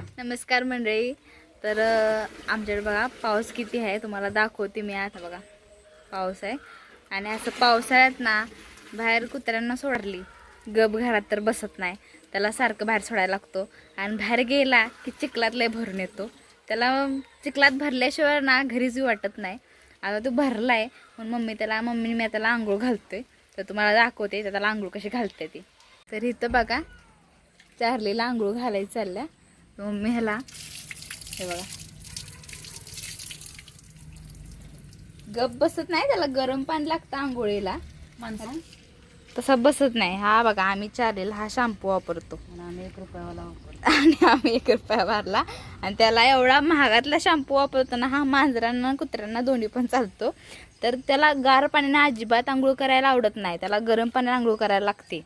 नमस्कार मंडळी. तर आमच्याकडे बघा पाऊस किती आहे तुम्हाला दाखवते मी आता बघा. पाऊस आहे. आणि असं पावसाळ्यात ना बाहेर कुत्र्यांना सोडली. गप घरात तर बसत नाही. त्याला सारखं बाहेर सोडायला लागतो. आणि बाहेर गेला की चिखलात लय भरून येतो. त्याला चिखलात भरल्याशिवाय ना घरीच वाटत नाही. आता तो भरला आहे म्हणून मम्मी त्याला मम्मीने मी त्याला आंघोळ घालतोय. तर तुम्हाला दाखवते त्याला आंघोळ कशी घालते ती. तर इथं बघा चार्लीला आंघोळ घालायचं चालल्या. मम्मी ह्याला. हे बघा. गप बसत नाही त्याला गरम पाणी लागतं आंघोळीला. माणसं? तसा बसत नाही. हा बघा आम्ही चालेल हा शॅम्पू वापरतो. आणि आम्ही एक रुपयावाला वापरतो. आणि आम्ही एक रुपया भरला. आणि त्याला एवढा महागातला शॅम्पू वापरतो ना हा मांजरांना कुत्र्यांना दोन्ही पण चालतो. तर त्याला गार पाण्याने अजिबात आंघोळ करायला आवडत नाही. त्याला गरम पाण्याने आंघोळ करायला लागते.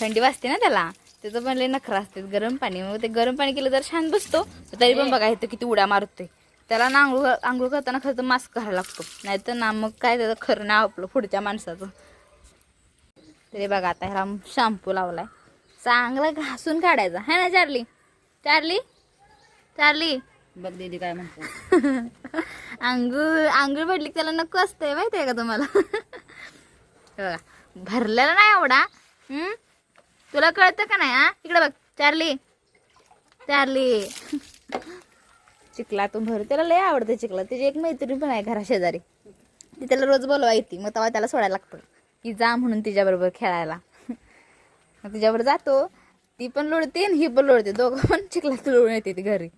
थंडी वाजते ना त्याला. त्याचं पण लय नखरा असते गरम पाणी. मग ते गरम पाणी केलं तर छान बसतो. तरी पण बघा इथं किती उड्या मारतोय. त्याला ना आंघोळ आंघोळ करताना खरं तर मास्क घालायला लागतो. नाहीतर ना मग काय त्याचं खरं नाव आपलं पुढच्या माणसाचं. तरी बघा आता ह्याला शॅम्पू लावलाय. चांगला घासून काढायचा. है ना चार्ली? चार्ली? चार्ली? बघ दीदी काय म्हणतो. आंघोळ आंघोळ पडली त्याला नको असतंय माहिती आहे का तुम्हाला? हे बघा भरलेला नाही एवढा. हम्म? तुला कळतं का नाही हा? इकडे बघ चार्ली. चार्ली. चिखलातून भर त्याला लय आवडतं चिखला त्याची एक मैत्रीण पण आहे घरा शेजारी. ती त्याला रोज बोलवा येते मग तेव्हा त्याला सोडायला लागतं. की जा म्हणून तिच्याबरोबर खेळायला. मग तिच्याबरोबर जातो. ती पण लोळते आणि ही पण लोळते. दोघं पण चिखलात लोळून येते ती घरी.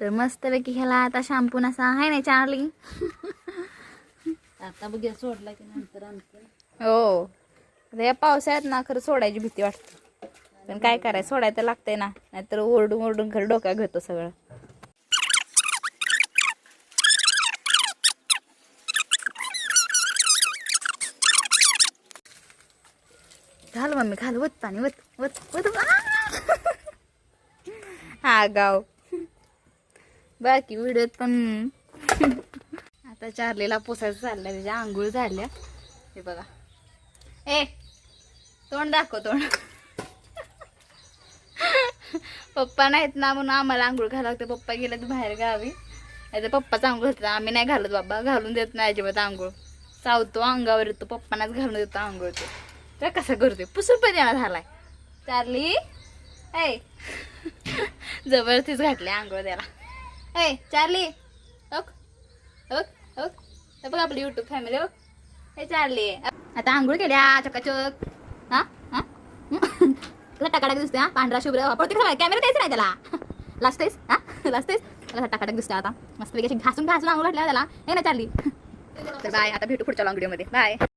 तर मस्तपैकी ह्याला आता शॅम्पू असा आहे ना चार्ली? आता बघ सोडला की नंतर हो. आता या पावसाळ्यात ना खरं सोडायची भीती वाटते. पण काय करायचं सोडायला तर लागतंय ना. नाहीतर ओरडून ओरडून खरं डोक्यात घेतो सगळं. घाल मम्मी घाल. वत पाणी वत वत वत! हा गाव. बाकी व्हिडिओत पण आता चार्लीला पोसायचं चाललंय त्याच्या आंघोळ झाल्या. हे बघा. ए तोंड दाखव तोंड. पप्पा नाहीत ना म्हणून आम्हाला आंघोळ घालावं लागतं. पप्पा गेलं बाहेर गावी. नाही तर पप्पाच आंघोळ घालतात. आम्ही नाही घालत बाबा. घालून देत नाही अजिबात आंघोळ. चावतो अंगावर येतो. पप्पानाच घालून देतो आंघोळ तो. तर कसा करतोय? पुसून पण देणार झालाय. चार्ली. ऐ जबरदस्तीच घातले आंघोळ त्याला. ऐ चार्ली. ओक ओक ओक बघ आपली युट्यूब फॅमिली ओक हे चार्ली. आता आंघोळ केल्या चकाचक. हा तुला टाकाटाक दिसतोय हा? पांढरा शुभ्र प्रत्येक कॅमेरा द्यायचा नाही त्याला. लाजतेस हा? लाजतेस त्याला टाकाटाक दिसतोय आता. मस्त पैकी घासून घासून आंघोळ घातल्या त्याला. हे ना चालली. तर बाय आता भेटू पुढच्या लॉंगमध्ये. बाय